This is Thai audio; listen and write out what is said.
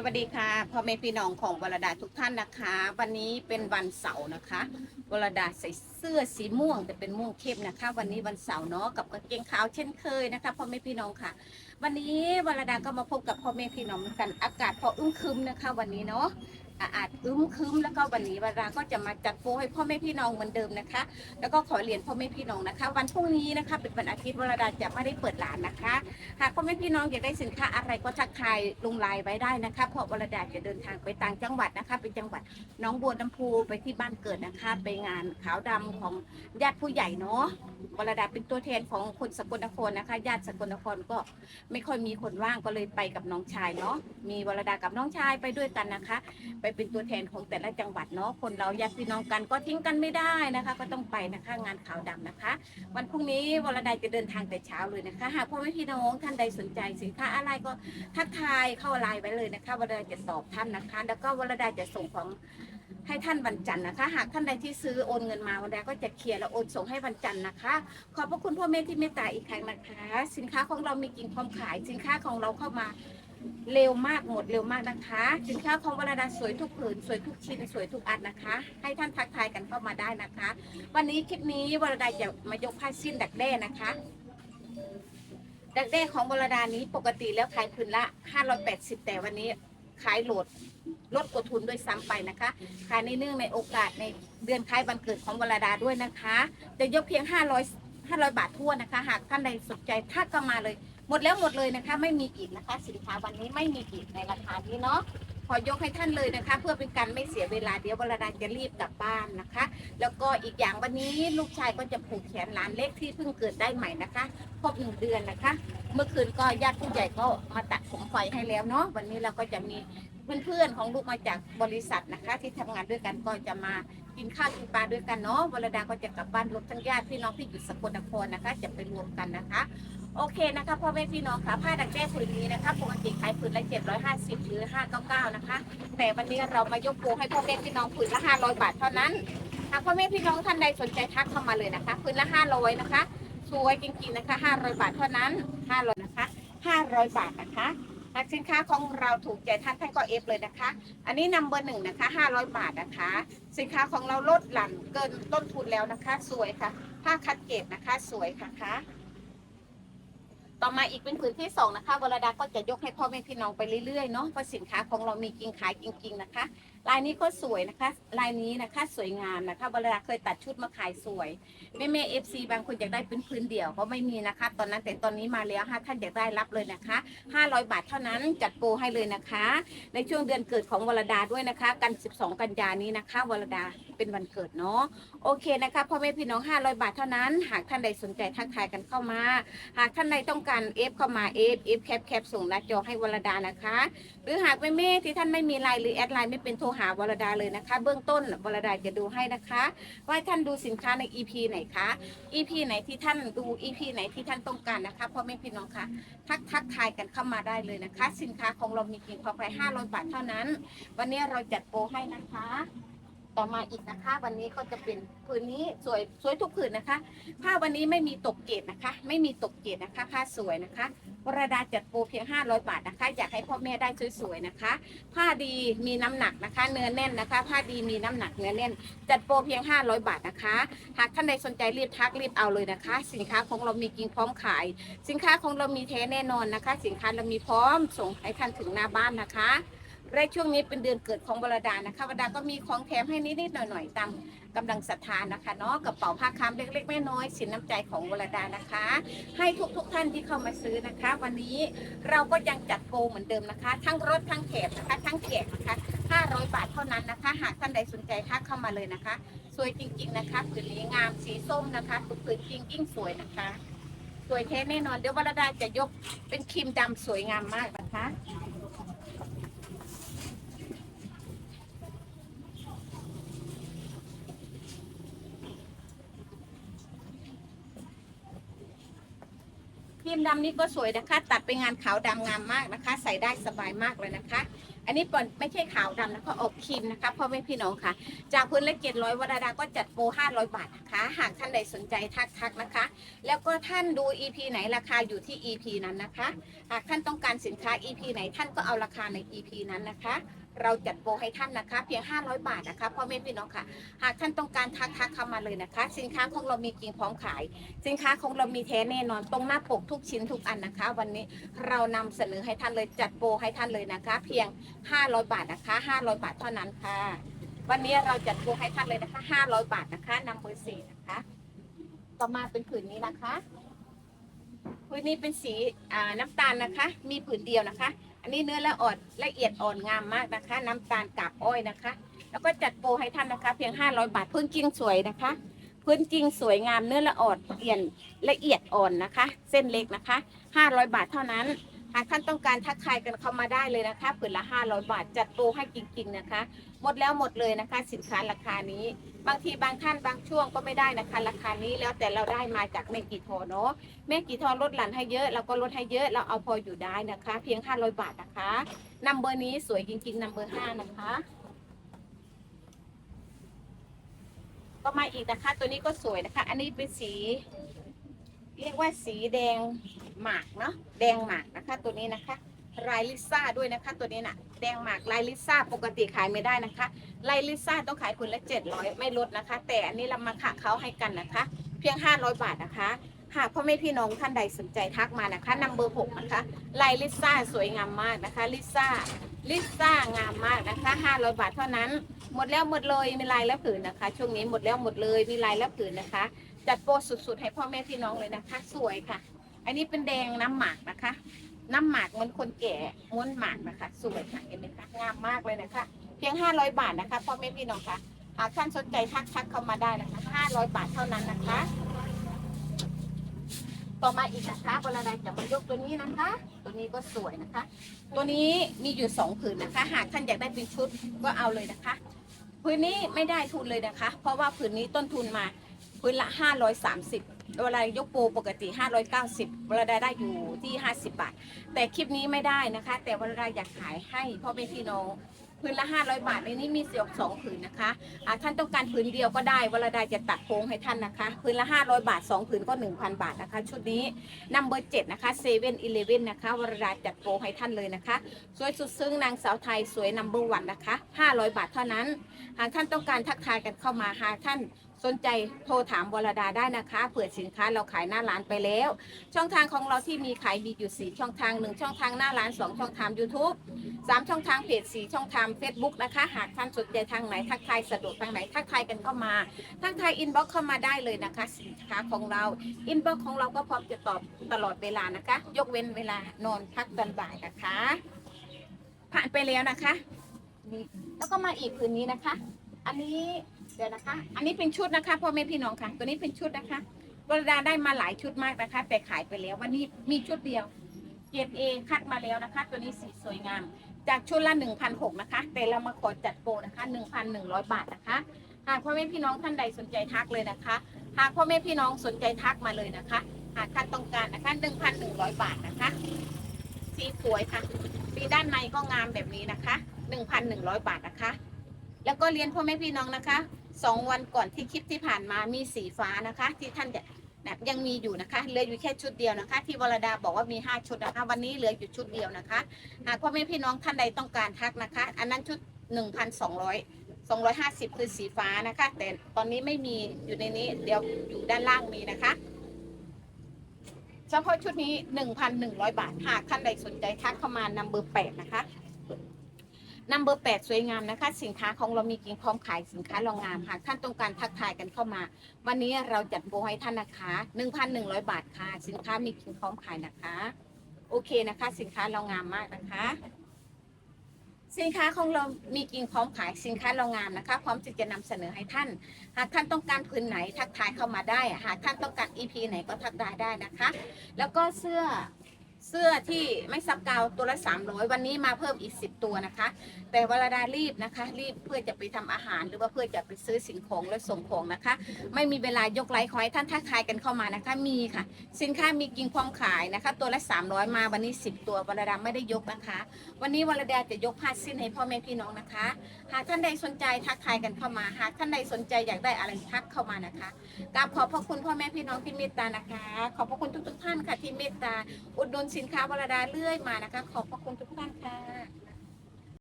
สวัสดีค่ะพ่อแม่พี่น้องของวรดาทุกท่านนะคะ วันนี้เป็นวันเสาร์นะคะวรดาใส่เสื้อสีม่วงแต่เป็นม่วงเข้มนะคะ วันนี้วันเสาร์เนาะกับกางเกงขาวเช่นเคยนะคะพ่อแม่พี่น้องค่ะ วันนี้วรดาก็มาพบกับพ่อแม่พี่น้องกันอากาศพออึ้งครึมนะคะ วันนี้เนาะ อาอาจอึ้มครึมแล้วก็วันนี้วราก็จะมาจัดโปรให้พ่อแม่พี่น้องเหมือนเดิมนะคะ แล้วก็ขอเรียนพ่อแม่พี่น้องนะคะ วันพรุ่งนี้นะคะ เป็นวันอาทิตย์วรดาจะไม่ได้เปิดร้านนะคะ หากพ่อแม่พี่น้องอยากได้สินค้าอะไรก็ทักทายลงไลน์ไว้ได้นะคะ เพราะวรดาจะเดินทางไปต่างจังหวัดนะคะ เป็นจังหวัดหน้องบัวลำพูไปที่บ้านเกิดนะคะ ไปงานขาวดำของญาติผู้ใหญ่เนาะวรดาเป็นตัวแทนของคนสกลนครนะคะ ญาติสกลนครก็ไม่ค่อยมีคนว่างก็เลยไปกับน้องชายเนาะมีวรดากับน้องชายไปด้วยกันนะคะไปเป็นตัวแทนของแต่ละจังหวัดเนาะคนเราญาติพี่น้องกันก็ทิ้งกันไม่ได้นะคะ ก็ต้องไปนะคะงานขาวดำนะคะ วันพรุ่งนี้วรดาจะเดินทางแต่เช้าเลยนะคะหากพ่อแม่พี่น้องท่านใดสนใจสินค้าอะไรก็ทักทายเข้าไลน์ไว้เลยนะคะวรดาจะตอบท่านนะคะ แล้วก็วรดาจะส่งของให้ท่านวันจันทร์นะคะ หากท่านใดที่ซื้อโอนเงินมาวรดาก็จะเคลียร์แล้วโอนส่งให้วันจันทร์นะคะ ขอบพระคุณพ่อแม่ที่เมตตาอีกครั้งนะคะ สินค้าของเรามีกิ่งพร้อมขายสินค้าของเราเข้ามา เร็วมากหมดเร็วมากนะคะ สินค้าของวรดาสวยทุกผืนสวยทุกชิ้นสวยทุกอันนะคะ ให้ท่านทักทายกันเข้ามาได้นะคะ วันนี้คลิปนี้วรดาจะมายกผ้าสิ้นดักแด้นะคะดักแด้ของวรดานี้ปกติแล้วขายผืนละ 580 แต่วันนี้ขายโหลดลดกว่าทุนด้วยซ้ำไปนะคะขายในเนื่องในโอกาสในเดือนคล้ายวันเกิดของวรดาด้วยนะคะจะยกเพียง 500 500 บาททั่วนนะคะ หากท่านใดสนใจทักก็มาเลย หมดแล้วหมดเลยนะคะ ไม่มีอีกนะคะ สินค้าวันนี้ไม่มีอีกในราคานี้เนาะขอยกให้ท่านเลยนะคะ เพื่อเป็นการไม่เสียเวลาเดี๋ยววรดาจะรีบกลับบ้านนะคะ แล้วก็อีกอย่างวันนี้ลูกชายก็จะผูกแขนหลานเล็กที่เพิ่งเกิดได้ใหม่นะคะครบหนึ่งเดือนนะคะ เมื่อคืนก็ญาติผู้ใหญ่ก็มาตัดผมไฟให้แล้วเนาะวันนี้เราก็จะมีเพื่อนๆของลูกมาจากบริษัทนะคะ ที่ทำงานด้วยกันก็จะมากินข้าวกินปลาด้วยกันเนาะวรดาก็จะกลับบ้านรวมทั้งญาติพี่น้องที่อยู่สกลนครนะคะ จะไปรวมกันนะคะ โอเคนะคะพ่อแม่พี่น้องค่ะผ้าดักแด้ผืนนี้นะคะปกติขายผืนละ 750 หรือ 599 นะคะ แต่วันนี้เรามายกโปรให้พ่อแม่พี่น้องผืนละ 500 บาทเท่านั้นหากพ่อแม่พี่น้องท่านใดสนใจทักเข้ามาเลยนะคะผืนละ 500 นะคะสวยจริงๆนะคะ 500 บาทเท่านั้น 500 นะคะ 500 บาทนะคะหากสินค้าของเราถูกใจท่านท่านก็เอฟเลยนะคะ อันนี้นัมเบอร์หนึ่งนะคะ 500 บาทนะคะ สินค้าของเราลดหลั่นเกินต้นทุนแล้วนะคะ สวยค่ะ ผ้าคัดเกรดนะคะ สวยค่ะคะ ต่อมาอีกเป็นผืนที่สองนะคะวรดาก็จะยกให้พ่อแม่พี่น้องไปเรื่อยๆเนาะเพราะสินค้าของเรามีจริงขายจริง ๆ นะคะลายนี้ก็สวยนะคะ ลายนี้นะคะสวยงามนะคะวรดาเคยตัดชุดมาขายสวยแม่แม่เอฟซีบางคนอยากได้เป็นพื้นเดี่ยวก็ไม่มีนะคะ ตอนนั้นแต่ตอนนี้มาแล้วฮะท่านอยากได้รับเลยนะคะ 500 บาทเท่านั้นจัดโปรให้เลยนะคะ ในช่วงเดือนเกิดของวรดาด้วยนะคะ กัน 12 กันยานี้นะคะวรดาเป็นวันเกิดเนาะโอเคนะคะพ่อแม่พี่น้อง 500 บาทเท่านั้น หากท่านใดสนใจทักทายกันเข้ามา หากท่านใดต้องการเอฟเข้ามาเอฟเอฟแคปแคปส่งหน้าจอให้วรดานะคะ หรือหากไม่เม่ที่ท่านไม่มีไลน์หรือแอดไลน์ไม่เป็นโทรหาวรดาเลยนะคะ เบื้องต้นวรดาจะดูให้นะคะ ว่าท่านดูสินค้าใน EP ไหนคะ EP ไหนที่ท่านดู EP ไหนที่ท่านต้องการนะคะพ่อแม่พี่น้องคะทักทักทายกันเข้ามาได้เลยนะคะ สินค้าของเรามีเพียงพอไป500บาทเท่านั้น วันนี้เราจัดโปรให้นะคะ ต่อมาอีกนะคะ วันนี้ก็จะเป็นผืนนี้สวยสวยทุกผืนนะคะ ผ้าวันนี้ไม่มีตกเกตนะคะ ไม่มีตกเกตนะคะผ้าสวยนะคะวรดาจัดโปรเพียง 500 บาทนะคะ อยากให้พ่อแม่ได้สวยๆนะคะ ผ้าดีมีน้ำหนักนะคะ เนื้อแน่นนะคะ ผ้าดีมีน้ำหนักเนื้อแน่น จัดโปรเพียง 500 บาทนะคะ หากท่านใดสนใจรีบทักรีบเอาเลยนะคะ สินค้าของเรามีจริงพร้อมขาย สินค้าของเรามีแท้แน่นอนนะคะ สินค้าเรามีพร้อมส่งให้ท่านถึงหน้าบ้านนะคะ และช่วงนี้เป็นเดือนเกิดของวรดานะคะวรดาก็มีของแถมให้นิดๆหน่อยๆตามกำลังศรัทธานะคะเนาะกระเป๋าผ้าคำเล็กๆแม่น้อยสินน้ำใจของวรดานะคะ ให้ทุกๆท่านที่เข้ามาซื้อนะคะ วันนี้เราก็ยังจัดโปรเหมือนเดิมนะคะ ทั้งรถทั้งแถบนะคะ ทั้งแขกนะคะ 500 บาทเท่านั้นนะคะ หากท่านใดสนใจทักเข้ามาเลยนะคะ สวยจริง ๆนะคะผืนนี้งามสีส้มนะคะทุกผืนจริงยิ่งสวยนะคะ สวยแท้แน่นอนเดี๋ยววรดาจะยกเป็นครีมดำสวยงามมากนะคะ พิมพ์ดำนี่ก็สวยนะคะ ตัดไปงานขาวดำงามมากนะคะ ใส่ได้สบายมากเลยนะคะ อันนี้เป็นไม่ใช่ขาวดำนะคะออกครีมนะคะพ่อแม่พี่น้องค่ะ จากพื้นละเจ็ดร้อยวรดาก็จัดโปรห้าร้อยบาทนะคะ หากท่านใดสนใจทักทักนะคะ แล้วก็ท่านดู EP ไหนราคาอยู่ที่ EP นั้นนะคะ หากท่านต้องการสินค้า EP ไหนท่านก็เอาราคาใน EP นั้นนะคะเราจัดโปรให้ท่านนะคะ เพียง 500 บาทนะคะพ่อแม่พี่น้องค่ะ หากท่านต้องการทักทักเข้ามาเลยนะคะ สินค้าของเรามีจริงพร้อมขาย สินค้าของเรามีแท้แน่นอนตรงหน้าปกทุกชิ้นทุกอันนะคะ วันนี้เรานำเสนอให้ท่านเลยจัดโปรให้ท่านเลยนะคะ เพียง500 บาทนะคะ 500 บาทเท่านั้นค่ะ วันนี้เราจัดโปรให้ท่านเลยนะคะ 500 บาทนะคะนำเบอร์สี่นะคะ ต่อมาเป็นผืนนี้นะคะผืนนี้เป็นสีน้ำตาลนะคะ มีผืนเดียวนะคะ อันนี้เนื้อละอ่อนละเอียดอ่อนงามมากนะคะ น้ำตาลกาบอ้อยนะคะ แล้วก็จัดโปรให้ท่านนะคะ เพียง 500 บาทพื้นจริงสวยนะคะพื้นจริงสวยงามเนื้อละอ่อนเอียนละเอียดอ่อนนะคะ เส้นเล็กนะคะ 500 บาทเท่านั้นากท่านต้องการทักทายกันเข้ามาได้เลยนะคะผืนละ500บาทจัดโปรให้จริง ๆนะคะ หมดแล้วหมดเลยนะคะ สินค้าราคานี้ บางทีบางท่านบางช่วงก็ไม่ได้นะคะ ราคานี้แล้วแต่เราได้มาจากแม่กี่ทอเนาะแม่กี่ทอลดหลั่นให้เยอะเราก็ลดให้เยอะเราเอาพออยู่ได้นะคะ เพียง 500 บาทนะคะนัมเบอร์นี้สวยจริงๆนัมเบอร์ห้านะคะก็มาอีกนะคะ ตัวนี้ก็สวยนะคะ อันนี้เป็นสี เรียกว่าสีแดงหมากเนาะแดงหมากนะคะ ตัวนี้นะคะลายลิซ่าด้วยนะคะ ตัวนี้น่ะแดงหมากลายลิซ่าปกติขายไม่ได้นะคะลายลิซ่าต้องขายคุณละเจ็ดร้อยไม่ลดนะคะ แต่อันนี้เรามาขาเขาให้กันนะคะ เพียงห้าร้อยบาทนะคะ หากพ่อแม่พี่น้องท่านใดสนใจทักมานะคะนัมเบอร์หกนะคะลายลิซ่าสวยงามมากนะคะลิซ่าลิซ่างามมากนะคะห้าร้อยบาทเท่านั้น หมดแล้วหมดเลยมีลายและผืนนะคะ ช่วงนี้หมดแล้วหมดเลยมีลายและผืนนะคะ จัดโปรสุดๆ ให้พ่อแม่พี่น้องเลยนะคะ สวยค่ะ อันนี้เป็นแดงน้ำหมากนะคะ น้ำหมากเหมือนคนแก่ม้วนหมากนะคะ สวยค่ะเห็นไหมคะงามมากเลยนะคะ เพียง 500 บาทนะคะพ่อแม่พี่น้องคะหากท่านสนใจทักทักเข้ามาได้นะคะ 500 บาทเท่านั้นนะคะ ต่อมาอีกนะคะเวลาใดจะมายกตัวนี้นะคะ ตัวนี้ก็สวยนะคะ ตัวนี้มีอยู่สองผืนนะคะ หากท่านอยากได้เป็นชุดก็เอาเลยนะคะ ผืนนี้ไม่ได้ทุนเลยนะคะ เพราะว่าผืนนี้ต้นทุนมา พื้นละ 530เวลายกปรปกติ 590เวลาได้ได้อยู่ที่ 50 บาท แต่คลิปนี้ไม่ได้นะคะ แต่เวลาอยากขายให้พ่อแม่พี่น้องพื้นละ 500 บาทในนี้มีเสียกสองผืนนะคะอ่าท่านต้องการผืนเดียวก็ได้เวลาได้จะตัดโค้งให้ท่านนะคะพื้นละ 500 บาท 2 ผืนก็ 1,000 บาทนะคะ ชุดนี้นัมเบอร์เจ็ดนะคะเซเว่นอีเลเว่นนะคะเวลาจัดโปรให้ท่านเลยนะคะ สวยสุดซึ้งนางสาวไทยสวยนัมเบอร์วันนะคะ 500 บาทเท่านั้น หากท่านต้องการทักทายกันเข้ามาหากท่าน สนใจโทรถามวรดาได้นะคะเผื่อสินค้าเราขายหน้าร้านไปแล้ว ช่องทางของเราที่มีขายมีอยู่ 4 ช่องทาง 1 ช่องทางหน้าร้าน 2 ช่องทาง YouTube 3 ช่องทางเพจ4ช่องทาง Facebook นะคะ หากท่านสนใจทางไหนทักทายสะดวกทางไหนทักทายกันเข้ามา ทักทายอินบ็อกซ์เข้ามาได้เลยนะคะ สินค้าของเราอินบ็อกซ์ของเราก็พร้อมจะตอบตลอดเวลานะคะ ยกเว้นเวลานอนพักตอนบ่ายนะคะ ผ่านไปแล้วนะคะ แล้วก็มาอีกผืนนี้นะคะ อันนี้ เดี๋ยวนะคะ อันนี้เป็นชุดนะคะพ่อแม่พี่น้องค่ะ ตัวนี้เป็นชุดนะคะวรดาได้มาหลายชุดมากนะคะ แต่ขายไปแล้ววันนี้มีชุดเดียวเกรดเอคัดมาแล้วนะคะ ตัวนี้สีสวยงาม จากชุดละ1,006นะคะ แต่เรามาขอจัดโปรนะคะ 1,100 บาทนะคะ หากพ่อแม่พี่น้องท่านใดสนใจทักเลยนะคะ หากพ่อแม่พี่น้องสนใจทักมาเลยนะคะ หากท่านต้องการนะคะ1,100 บาทนะคะ สีสวยค่ะ สีด้านในก็งามแบบนี้นะคะ 1,100 บาทนะคะ แล้วก็เรียนพ่อแม่พี่น้องนะคะ สองวันก่อนที่คลิปที่ผ่านมามีสีฟ้านะคะ ที่ท่านจะแบบยังมีอยู่นะคะเหลืออยู่แค่ชุดเดียวนะคะ ที่วรดาบอกว่ามี 5 ชุดนะคะ วันนี้เหลืออยู่ชุดเดียวนะคะหากพ่อแม่พี่น้องท่านใดต้องการทักนะคะ อันนั้นชุด 1,200 250 คือสีฟ้านะคะ แต่ตอนนี้ไม่มีอยู่ในนี้เดี๋ยวอยู่ด้านล่างมีนะคะเฉพาะชุดนี้ 1,100 บาทหากท่านใดสนใจทักเข้ามานำเบอร์8นะคะ นัมเบอร์แปดสวยงามนะคะ สินค้าของเรามีกิ่งพร้อมขายสินค้ารางามหากท่านต้องการทักทายกันเข้ามา วันนี้เราจัดโปรให้ท่านนะคะ1,100บาทค่ะ สินค้ามีกิ่งพร้อมขายนะคะ โอเคนะคะ สินค้าเรางามมากนะคะ สินค้าของเรามีกิ่งพร้อมขายสินค้าเรางามนะคะ พร้อมที่จะนำเสนอให้ท่าน หากท่านต้องการพื้นไหนทักทายเข้ามาได้ หากท่านต้องการ EP ไหนก็ทักได้ได้นะคะ แล้วก็เสื้อ เสื้อที่ไม่ซับกาวตัวละ 300 วันนี้มาเพิ่มอีก 10 ตัวนะคะ แต่วลาดารีบนะคะ รีบเพื่อจะไปทำอาหาร หรือว่าเพื่อจะไปซื้อสิ่งของและส่งของนะคะ ไม่มีเวลายกไลค์ขอให้ท่านทักทายกันเข้ามานะคะมีค่ะ สินค้ามีกิ่งความขายนะคะ ตัวละ 300 มาวันนี้ 10 ตัววลาดาไม่ได้ยกนะคะ วันนี้วลาดาจะยกผ้าสิ้นให้พ่อแม่พี่น้องนะคะ หากท่านใดสนใจทักทายกันเข้ามาหากท่านใดสนใจอยากได้อะไรทักเข้ามานะคะกราบขอบพระคุณพ่อแม่พี่น้องที่เมตตานะคะ ขอบพระคุณทุก ๆ ท่านค่ะที่เมตตาอุดหนุนสินค้าวรดาเรื่อยมานะคะ ขอบพระคุณทุกท่านค่ะ